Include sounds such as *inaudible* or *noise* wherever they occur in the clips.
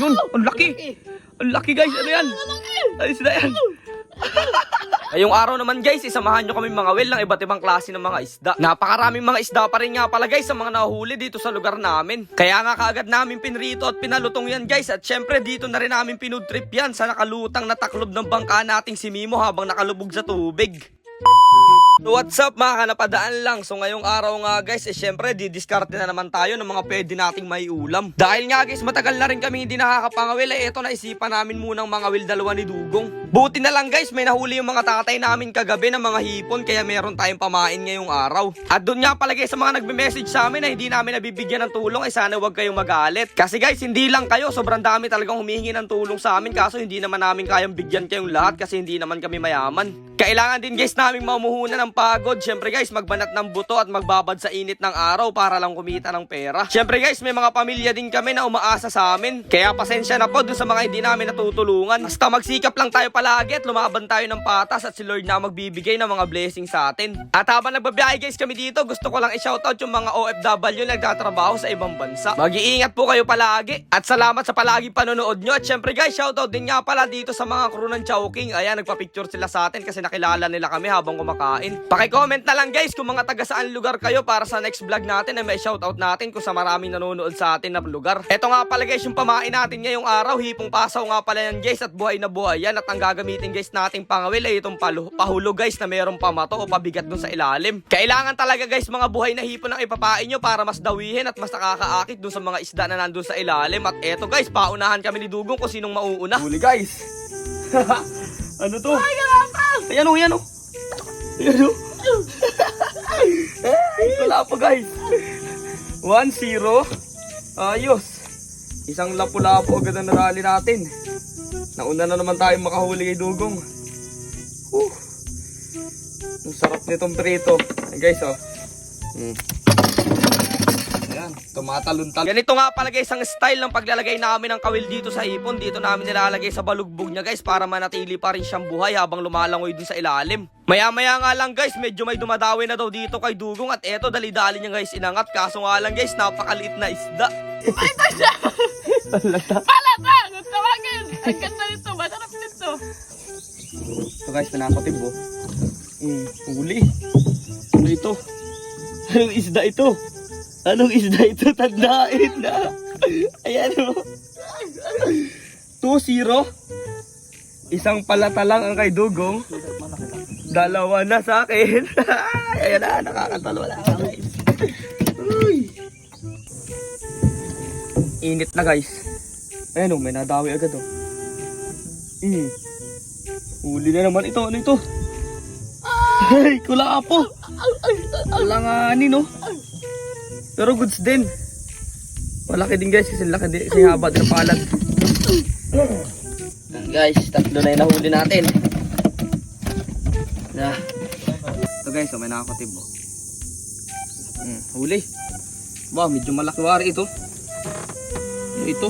Yun, ang laki. Ang laki guys, ano yan? Ayos na yan. Ngayong araw naman guys, isamahan nyo kami mga well ng iba't ibang klase ng mga isda. Napakaraming mga isda pa rin nga pala guys sa mga nahuli dito sa lugar namin. Kaya nga kaagad namin pinrito at pinalutong yan guys. At syempre dito na rin namin pinudtrip yan sa nakalutang na taklob ng bangka nating si Mimo habang nakalubog sa tubig. What's up mga kanapadaan lang? So ngayong araw nga guys eh syempre didiskarte na naman tayo ng mga pwede nating may ulam. Dahil nga guys matagal na rin kami hindi nakakapangawil eh eto naisipan namin munang mga will dalawa ni Dugong. Buti na lang guys may nahuli yung mga tatay namin kagabi ng mga hipon Kaya meron tayong pamain ngayong araw. At doon nga pala guys sa mga nagme-message sa amin na hindi namin nabibigyan ng tulong eh sana wag kayong magalit. Kasi guys hindi lang kayo sobrang dami talagang humihingi ng tulong sa amin Kaso hindi naman namin kayang bigyan kayong lahat kasi hindi naman kami mayaman kailangan din guys naming mamuhunan ng pagod. Siyempre guys, magbanat ng buto at magbabad sa init ng araw para lang kumita ng pera. Siyempre guys, may mga pamilya din kami na umaasa sa amin. Kaya pasensya na po dun sa mga hindi namin natutulungan. Basta magsikap lang tayo palagi at lumaban tayo ng patas at si Lord na magbibigay ng mga blessing sa atin. At habang nagbabiyahe guys kami dito, gusto ko lang i-shoutout yung mga OFW na nagtatrabaho sa ibang bansa. Mag-iingat po kayo palagi. At salamat sa palagi panonood nyo. At syempre guys, shoutout din nga pala dito sa mga crew ng Chowking. Ayan, nagpa-picture sila sa atin kasi nakilala nila kami habang kumakain. Paki-comment na lang guys kung mga taga saan lugar kayo para sa next vlog natin ay may shoutout natin kung sa maraming nanonood sa atin na lugar. Ito nga pala guys yung pamain natin ngayong araw. Hipong pasaw nga pala yan guys at buhay na buhay yan. At ang gagamitin guys nating pangawil ay itong palu pahulog guys na mayroong pamato o pabigat dun sa ilalim. Kailangan talaga guys mga buhay na hipon ang ipapain nyo para mas dawihin at mas nakakaakit dun sa mga isda na nandun sa ilalim. At eto guys, paunahan kami ni Dugong kung sinong mauuna. Huli guys. *laughs* ano to? Ayan o, ayan o. Ayan o. Ay, wala pa guys. 1-0. Ayos. Isang lapu-lapu agad ang narali natin. Nauna na naman tayo makahuli kay Dugong. Whew. Ang sarap nitong prito. Ayan guys oh. Mm. Tumatalon-talon. Ganito nga pala guys ang style ng paglalagay namin ng kawil dito sa ipon. Dito namin nilalagay sa balugbog niya guys para manatili pa rin siyang buhay habang lumalangoy din sa ilalim. Maya-maya nga lang guys, medyo may dumadawi na daw dito kay Dugong at eto dali-dali niya guys inangat. Kaso nga lang guys, napakaliit na isda. Palata! Tawagin! Ang ganda nito, masarap nito. Ito guys, pinakotib oh. Mm, huli. Ano ito? *laughs* Anong isda ito? Anong isda ito? Tandain na. Ayan oh. 2-0. Isang palata lang ang kay Dugong. Dalawa na sa akin. *laughs* Ayan na, nakakatalo na. Uy. Init na guys. Ayan oh, may nadawi agad oh. Mm. Huli na naman ito. Ano ito? Ay, kula po. Alanganin, no? Pero goods din. Malaki din guys kasi laki din kasi haba din ang palad. Yan, guys, tatlo na yung nahuli natin. Yeah. Ito guys, oh, may nakakotib oh. Hmm, huli. Ba, medyo malaki wari ito. Ano ito?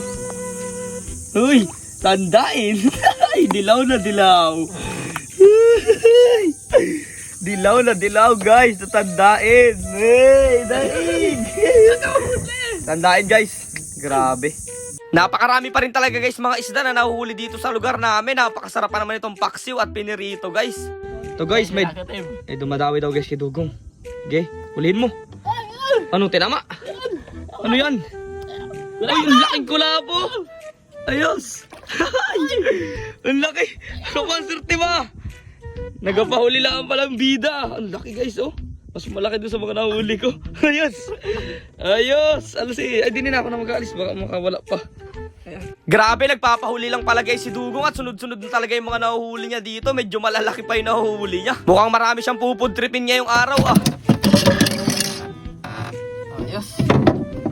Uy, tandain. *laughs* Dilaw na dilaw. Dilaw na dilaw, guys. Tatandain. Hey, daig. Tandain, guys. Grabe. Napakarami pa rin talaga guys mga isda na nahuhuli dito sa lugar namin. Napakasarap pa naman itong paksiw at pinirito guys. Ito guys, may, may dumadawi daw guys kay Dugong. Okay, hulihin mo. Anong tinama? Ano yan? Ay, ang laking kulabo! Ayos! *laughs* ang laki! Ano pa ang ba? Nagapahuli lang palang bida. Ang laki guys, oh. Mas malaki doon sa mga nahuli ko. *laughs* Ayos! Ayos! Ano si... Ay, di na ako na mag-aalis. Baka makawala pa. Grabe, nagpapahuli lang pala guys si Dugong at sunod-sunod na talaga yung mga nahuhuli niya dito. Medyo malalaki pa yung nahuhuli niya. Mukhang marami siyang pupudtripin ngayong araw ah. Ayos.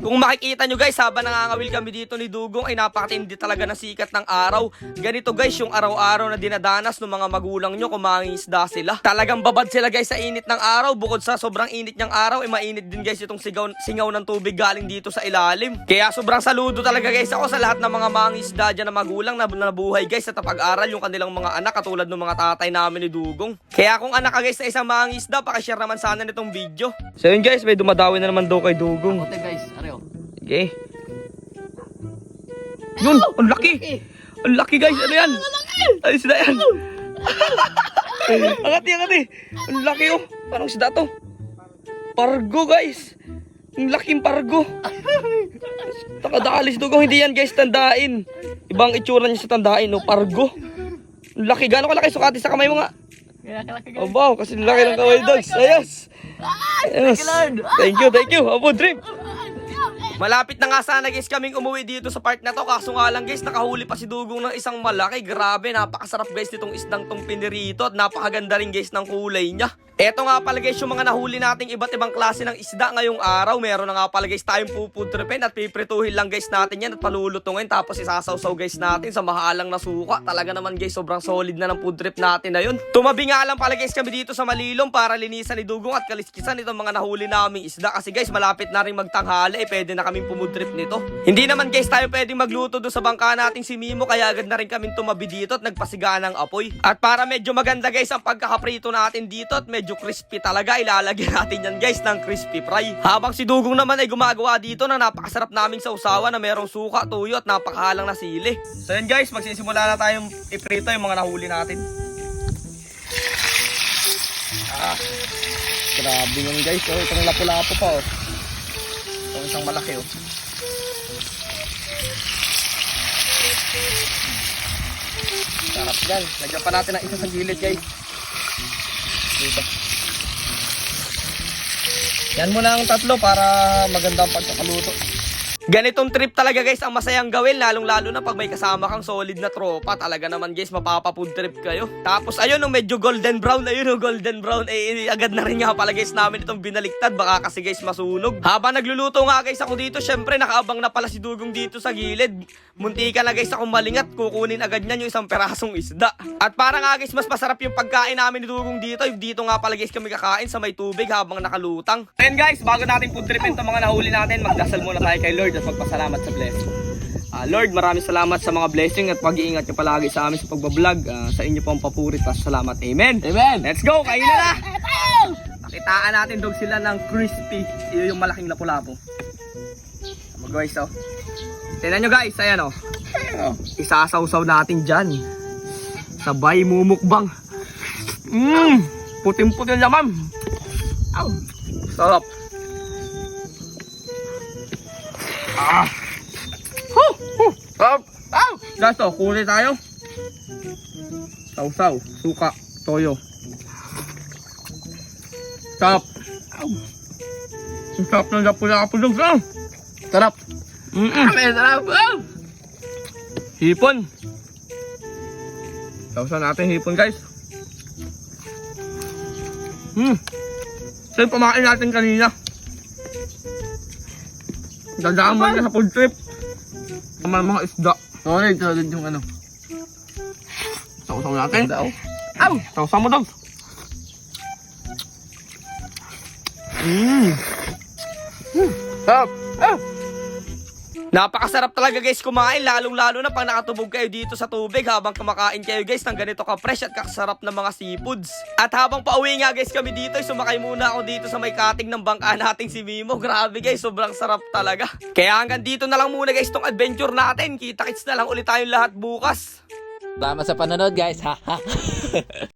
Kung makikita nyo guys, habang nangangawil kami dito ni Dugong ay napakatindi talaga ng sikat ng araw. Ganito guys, yung araw-araw na dinadanas ng mga magulang nyo kung mangingisda sila. Talagang babad sila guys sa init ng araw. Bukod sa sobrang init ng araw, ay mainit din guys itong sigaw, singaw ng tubig galing dito sa ilalim. Kaya sobrang saludo talaga guys ako sa lahat ng mga mangingisda dyan na magulang na nabuhay guys sa tapag-aral yung kanilang mga anak katulad ng mga tatay namin ni Dugong. Kaya kung anak ka guys na isang mangingisda, pakishare naman sana nitong video. So yun guys, may dumadawi na naman daw kay Dugong. Ate guys, areo. Okay. Yun, ang laki. Ang laki guys, ano yan? Ay, isda yan. *laughs* angati, angati. Ang laki oh. Parang isda to. Pargo guys. Ang laking pargo. Takadalis dugong hindi yan guys, tandain. Ibang itsura niya sa tandain, no? Pargo. Ang laki, gano'n kalaki sukati sa kamay mo nga? Kaya Oh, wow, kasi laki ng kamay dogs. Ayos. Ayos. Thank you, thank you. Apo, trip. Malapit na nga sana guys kaming umuwi dito sa park na to. Kaso nga lang guys nakahuli pa si Dugong ng isang malaki. Grabe napakasarap guys nitong isdang tong pinirito At napakaganda rin guys ng kulay niya. Eto nga pala guys yung mga nahuli nating iba't ibang klase ng isda ngayong araw. Meron na nga pala guys tayong pupudrepin at piprituhin lang guys natin yan At palulutungin tapos isasawsaw guys natin sa mahalang na suka Talaga naman guys sobrang solid na ng food trip natin na yun. Tumabi nga lang pala guys kami dito sa Malilom Para linisan ni Dugong at kaliskisan itong mga nahuli naming isda. Kasi guys malapit na rin magtanghali. Eh pwede na kaming pumudrip nito. Hindi naman guys tayo pwedeng magluto doon sa bangka nating si Mimo Kaya agad na rin kaming tumabi dito at nagpasiga ng apoy. At para medyo maganda guys ang pagkakaprito natin dito At medyo crispy talaga ilalagyan natin yan guys ng crispy fry. Habang si Dugong naman ay gumagawa dito na napakasarap naming sausawan na merong suka, tuyo at napakahalang na sili. So yan guys magsisimula na tayong iprito yung mga nahuli natin. Ah, grabe yun guys. Oh, itong lapu-lapu pa oh Itong isang malaki oh Sarap yan. Lagyan pa natin ng isa sa gilid guys. Dito. Yan muna ang tatlo para maganda ang pagkakaluto. Ganitong trip talaga guys ang masayang gawin lalong lalo na pag may kasama kang solid na tropa. Talaga naman guys mapapapood trip kayo. Tapos ayun nung medyo golden brown ayun nung golden brown. Eh agad na rin nga pala guys namin itong binaliktad. Baka kasi guys masunog. Habang nagluluto nga guys ako dito syempre nakaabang na pala si Dugong dito sa gilid. Muntika na guys akong malingat. Kukunin agad niyan yung isang perasong isda. At para nga guys mas masarap yung pagkain namin ni Dugong dito. Yung dito nga pala guys kami kakain sa may tubig habang nakalutang. And guys bago natin food tripin itong mga nahuli natin magdasal muna tayo kay Lord at magpasalamat sa blessing Ah, Lord, maraming salamat sa mga blessing at pag-iingat niyo palagi sa amin sa pagbablog. Ah, sa inyo po ang papurit at salamat. Amen. Amen. Let's go, kain na na. Nakitaan natin dog sila ng crispy. Iyo yung malaking lapu-lapu. Mag guys, oh. Tingnan nyo guys, ayan oh. Isasawsaw natin dyan. Sabay mumukbang. Mmm, puting-puting laman. Aw, sarap. Huh. Aw, guys, oh, kulay tayo. Sausaw, suka, toyo. Sarap. Sarap ng lapu-lapu dog. Ah. Sarap. Mm-mm. Amen. Sarap. Oh. Hipon. Sausaw natin hipon guys. Hmm. Ito yung pamain natin kanina. Dadaan mo na sa food trip. Tama mga isda. Solid, solid yung ano. Sausaw natin. Daw. Aw! Sausaw mo dog. Mmm. Sarap. Oh. Napakasarap talaga guys kumain lalong lalo na pag nakatubog kayo dito sa tubig habang kumakain kayo guys ng ganito ka-fresh at kakasarap na mga seafoods. At habang pauwi nga guys kami dito ay sumakay muna ako dito sa may kating ng bangka *laughs* nating si Mimo. Grabe guys sobrang sarap talaga. Kaya hanggang dito na lang muna guys tong adventure natin. Kita-kits na lang ulit tayong lahat bukas. Salamat sa panonood guys. Ha. *laughs*